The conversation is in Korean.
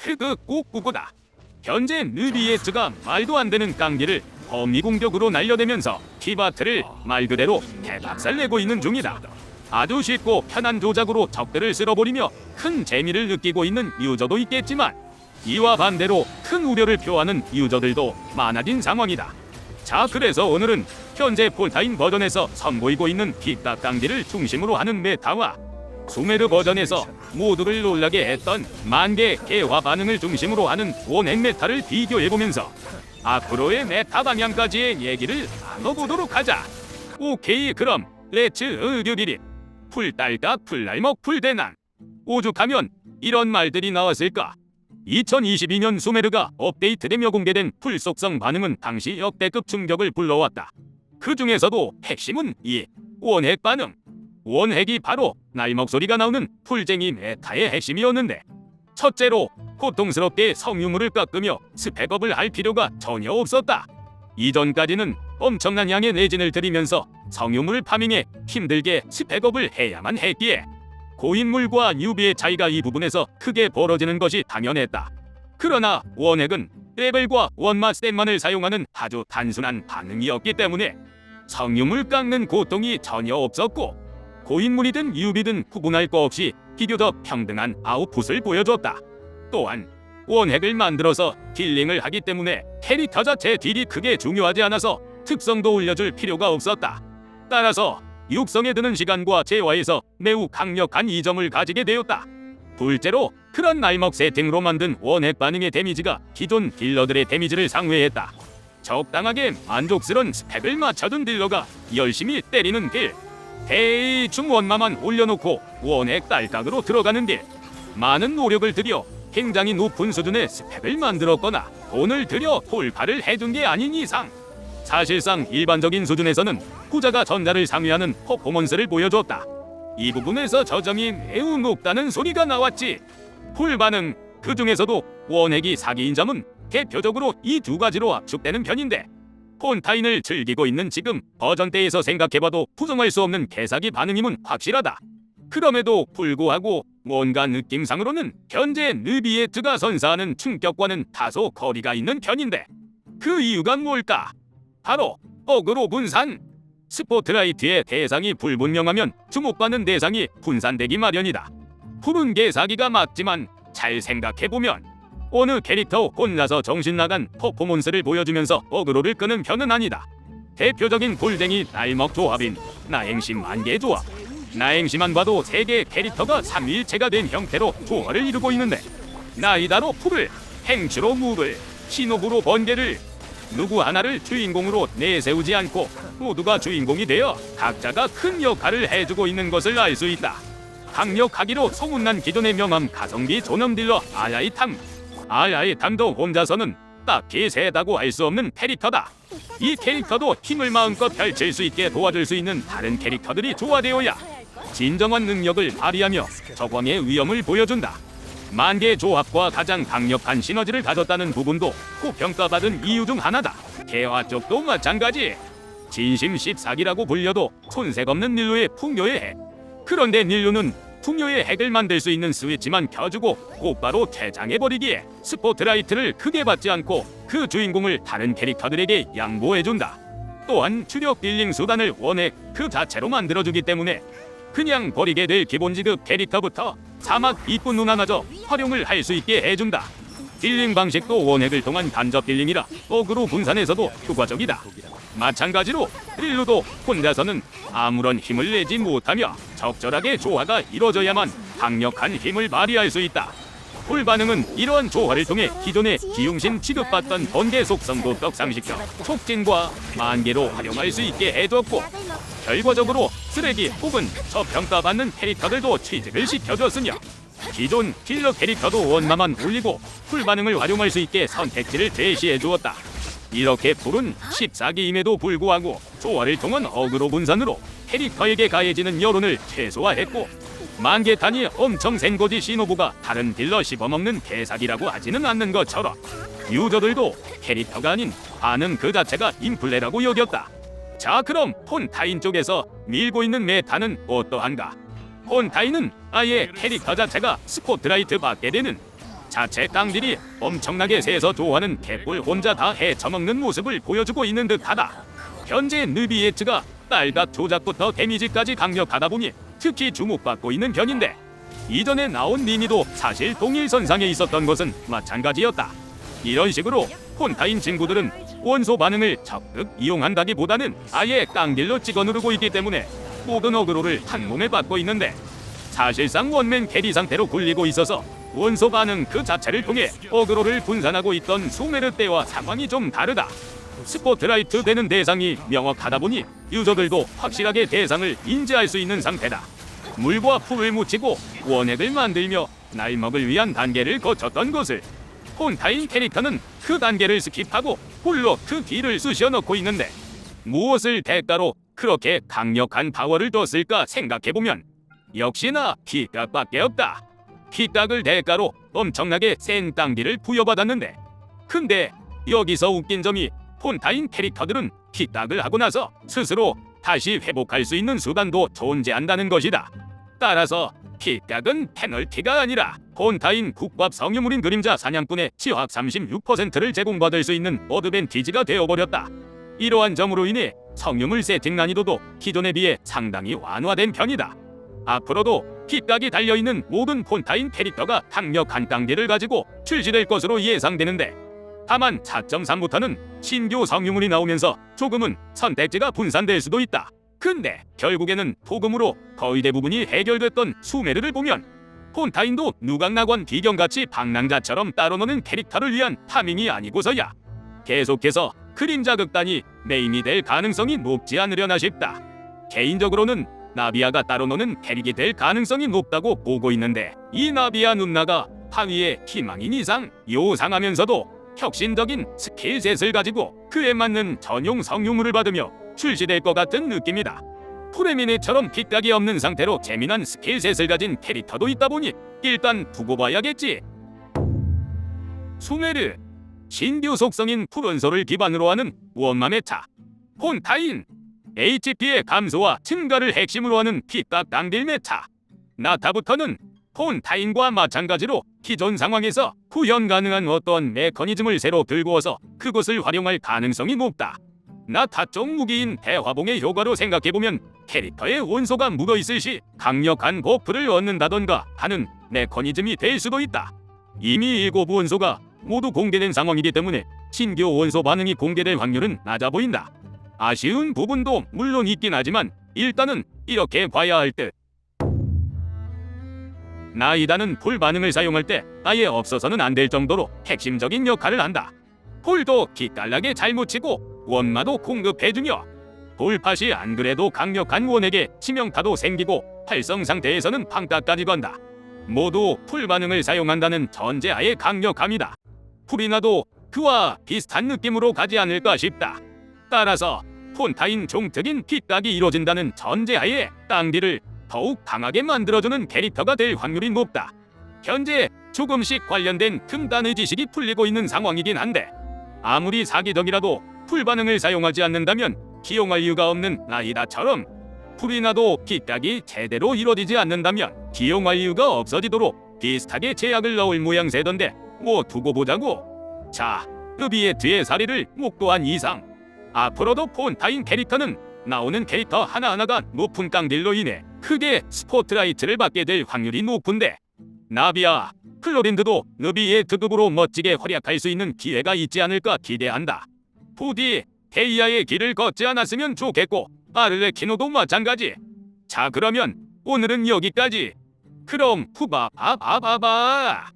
흑흑 꾹꾹꾸다. 현재 느비에츠가 말도 안 되는 깡기를 범위 공격으로 날려대면서 티바트를 말 그대로 대박살 내고 있는 중이다. 아주 쉽고 편한 조작으로 적들을 쓸어버리며 큰 재미를 느끼고 있는 유저도 있겠지만 이와 반대로 큰 우려를 표하는 유저들도 많아진 상황이다. 자 그래서 오늘은 현재 폴타인 버전에서 선보이고 있는 빅닥 깡디를 중심으로 하는 메타와 수메르 버전에서 모두를 놀라게 했던 만개 개화 반응을 중심으로 하는 원액 메타를 비교해보면서 앞으로의 메타 방향까지의 얘기를 나눠보도록 하자. 오케이 그럼 렛츠 의료비립 풀딸깍 풀날먹 풀대난 오죽하면 이런 말들이 나왔을까? 2022년 수메르가 업데이트되며 공개된 풀 속성 반응은 당시 역대급 충격을 불러왔다. 그 중에서도 핵심은 이 원핵 반응. 원핵이 바로 날 목소리가 나오는 풀쟁이 메타의 핵심이었는데 첫째로 고통스럽게 성유물을 깎으며 스펙업을 할 필요가 전혀 없었다. 이전까지는 엄청난 양의 내진을 들이면서 성유물 파밍에 힘들게 스펙업을 해야만 했기에 고인물과 뉴비의 차이가 이 부분에서 크게 벌어지는 것이 당연했다. 그러나 원핵은 레벨과 원마 스탯만을 사용하는 아주 단순한 반응이었기 때문에 성유물 깎는 고통이 전혀 없었고 고인물이든 유비든 구분할 거 없이 비교적 평등한 아웃풋을 보여줬다. 또한 원핵을 만들어서 딜링을 하기 때문에 캐릭터 자체 딜이 크게 중요하지 않아서 특성도 올려줄 필요가 없었다. 따라서 육성에 드는 시간과 재화에서 매우 강력한 이점을 가지게 되었다. 둘째로 그런 날먹 세팅으로 만든 원핵 반응의 데미지가 기존 딜러들의 데미지를 상회했다. 적당하게 만족스런 스펙을 맞춰둔 딜러가 열심히 때리는 딜. 대충 원마만 올려놓고 원핵 딸깍으로 들어가는 딜. 많은 노력을 들여 굉장히 높은 수준의 스펙을 만들었거나 돈을 들여 돌파를 해둔 게 아닌 이상 사실상 일반적인 수준에서는 후자가 전자를 상회하는 퍼포먼스를 보여줬다. 이 부분에서 저점이 매우 높다는 소리가 나왔지. 풀 반응 그 중에서도 원핵이 사기인 점은 대표적으로 이 두 가지로 압축되는 편인데 폰타인을 즐기고 있는 지금 버전대에서 생각해봐도 부정할 수 없는 개사기 반응임은 확실하다. 그럼에도 불구하고 뭔가 느낌상으로는 현재 느비에트가 선사하는 충격과는 다소 거리가 있는 편인데 그 이유가 뭘까? 바로 어그로 분산. 스포트라이트의 대상이 불분명하면 주목받는 대상이 분산되기 마련이다. 푸른 개사기가 맞지만 잘 생각해보면 어느 캐릭터 혼자서 정신 나간 퍼포먼스를 보여주면서 어그로를 끄는 편은 아니다. 대표적인 골댕이 날먹 조합인 나행심 만개 조합. 나행심만 봐도 세개 캐릭터가 삼일체가 된 형태로 조화를 이루고 있는데 나이다로 풀을, 행주로 무를, 신호부로 번개를 누구 하나를 주인공으로 내세우지 않고 모두가 주인공이 되어 각자가 큰 역할을 해주고 있는 것을 알 수 있다. 강력하기로 소문난 기존의 명함 가성비 존엄 딜러 아야이탐. 아야이탐도 혼자서는 딱히 세다고 할 수 없는 캐릭터다. 이 캐릭터도 힘을 마음껏 펼칠 수 있게 도와줄 수 있는 다른 캐릭터들이 조화되어야 진정한 능력을 발휘하며 적왕의 위험을 보여준다. 만개 조합과 가장 강력한 시너지를 가졌다는 부분도 고평가받은 이유 중 하나다. 개화 쪽도 마찬가지. 진심 14기라고 불려도 손색 없는 닐루의 풍요의 핵. 그런데 닐루는 풍요의 핵을 만들 수 있는 스위치만 켜주고 곧바로 퇴장해버리기에 스포트라이트를 크게 받지 않고 그 주인공을 다른 캐릭터들에게 양보해준다. 또한 추력 딜링 수단을 원액 그 자체로 만들어주기 때문에 그냥 버리게 될 기본 지급 캐릭터부터 사막 이쁜 누나마저 활용을 할 수 있게 해준다. 딜링 방식도 원액을 통한 간접 딜링이라 어그로 분산에서도 효과적이다. 마찬가지로 릴루도 혼자서는 아무런 힘을 내지 못하며 적절하게 조화가 이루어져야만 강력한 힘을 발휘할 수 있다. 풀 반응은 이러한 조화를 통해 기존의 기용신 취급받던 번개 속성도 떡상시켜 촉진과 만개로 활용할 수 있게 해줬고 결과적으로 쓰레기 혹은 저평가받는 캐릭터들도 취직을 시켜줬으며 기존 킬러 캐릭터도 원마만 올리고 풀 반응을 활용할 수 있게 선택지를 제시해 주었다. 이렇게 풀은 14기임에도 불구하고 조화를 통한 어그로 분산으로 캐릭터에게 가해지는 여론을 최소화했고 만개 단위 엄청 센 거지 시노부가 다른 딜러 씹어먹는 개사기라고 하지는 않는 것처럼 유저들도 캐릭터가 아닌 반응 그 자체가 인플레라고 여겼다. 자 그럼 폰타인 쪽에서 밀고 있는 메타는 어떠한가? 폰타인은 아예 캐릭터 자체가 스포트라이트 받게 되는 자체 깡딜이 엄청나게 세서 좋아하는 개뿔 혼자 다 헤쳐먹는 모습을 보여주고 있는 듯하다. 현재 느비에츠가 딸각 조작부터 데미지까지 강력하다 보니 특히 주목받고 있는 편인데 이전에 나온 미니도 사실 동일선상에 있었던 것은 마찬가지였다. 이런 식으로 폰타인 친구들은 원소 반응을 적극 이용한다기보다는 아예 깡딜로 찍어 누르고 있기 때문에 모든 어그로를 한 몸에 받고 있는데 사실상 원맨 캐리 상태로 굴리고 있어서 원소 반응 그 자체를 통해 어그로를 분산하고 있던 수메르 때와 상황이 좀 다르다. 스포트라이트 되는 대상이 명확하다 보니 유저들도 확실하게 대상을 인지할 수 있는 상태다. 물과 풀을 묻히고 원액을 만들며 날먹을 위한 단계를 거쳤던 것을 폰타인 캐릭터는 그 단계를 스킵하고 홀로 그 뒤를 쑤셔 넣고 있는데 무엇을 대가로 그렇게 강력한 파워를 뒀을까 생각해보면 역시나 피각밖에 없다. 피각을 대가로 엄청나게 센 땅기를 부여받았는데 근데 여기서 웃긴 점이 폰타인 캐릭터들은 피각을 하고 나서 스스로 다시 회복할 수 있는 수단도 존재한다는 것이다. 따라서 피각은 페널티가 아니라 폰타인 국밥 성유물인 그림자 사냥꾼의 치확 36%를 제공받을 수 있는 어드밴티지가 되어버렸다. 이러한 점으로 인해 성유물 세팅 난이도도 기존에 비해 상당히 완화된 편이다. 앞으로도 핏각이 달려있는 모든 폰타인 캐릭터가 강력한 단계를 가지고 출시될 것으로 예상되는데 다만 4.3부터는 신규 성유물이 나오면서 조금은 선택지가 분산될 수도 있다. 근데 결국에는 도금으로 거의 대부분이 해결됐던 수메르를 보면 폰타인도 누각나관 비경같이 방랑자처럼 따로 노는 캐릭터를 위한 타밍이 아니고서야 계속해서 그림자 극단이 메인이 될 가능성이 높지 않으려나 싶다. 개인적으로는 나비아가 따로 노는 캐릭이 될 가능성이 높다고 보고 있는데 이 나비아 누나가 하위의 희망인 이상 요상하면서도 혁신적인 스킬셋을 가지고 그에 맞는 전용 성유물을 받으며 출시될 것 같은 느낌이다. 프레미네처럼 핏각이 없는 상태로 재미난 스킬셋을 가진 캐릭터도 있다 보니 일단 두고 봐야겠지. 수메르 신규 속성인 푸른소를 기반으로 하는 차 폰타인 HP의 감소와 증가를 핵심으로 하는 핏각 당딜 메타 나타부터는 폰타인과 마찬가지로 기존 상황에서 구현 가능한 어떠한 메커니즘을 새로 들고 와서 그것을 활용할 가능성이 높다. 나타 쪽 무기인 대화봉의 효과로 생각해보면 캐릭터의 원소가 묻어있을 시 강력한 버프를 얻는다던가 하는 메커니즘이 될 수도 있다. 이미 일곱 원소가 모두 공개된 상황이기 때문에 신규 원소 반응이 공개될 확률은 낮아 보인다. 아쉬운 부분도 물론 있긴 하지만 일단은 이렇게 봐야 할 듯. 나이다는 풀 반응을 사용할 때 아예 없어서는 안 될 정도로 핵심적인 역할을 한다. 폴도 기깔나게 잘 묻히고 원마도 공급해주며 볼팟이 안 그래도 강력한 원에게 치명타도 생기고 활성 상태에서는 판가까지 건다. 모두 풀 반응을 사용한다는 전제하에 강력함이다. 풀이나도 그와 비슷한 느낌으로 가지 않을까 싶다. 따라서 폰타인 종특인 핏각이 이루어진다는 전제하에 땅디를 더욱 강하게 만들어주는 캐릭터가 될 확률이 높다. 현재 조금씩 관련된 틈단의 지식이 풀리고 있는 상황이긴 한데 아무리 사기적이라도 풀 반응을 사용하지 않는다면 기용할 이유가 없는 나이다처럼 풀이나도 핏각이 제대로 이루어지지 않는다면 기용할 이유가 없어지도록 비슷하게 제약을 넣을 모양새던데 뭐 두고 보자고. 자, 르비의 뒤에 사리를 목도한 이상 앞으로도 폰타인 캐릭터는 나오는 캐릭터 하나하나가 높은 깡딜로 인해 크게 스포트라이트를 받게 될 확률이 높은데 나비아, 클로린드도 느비의 등급으로 멋지게 활약할 수 있는 기회가 있지 않을까 기대한다. 부디 헤이아의 길을 걷지 않았으면 좋겠고 아르레키노도 마찬가지. 자 그러면 오늘은 여기까지. 그럼 후바바바바바.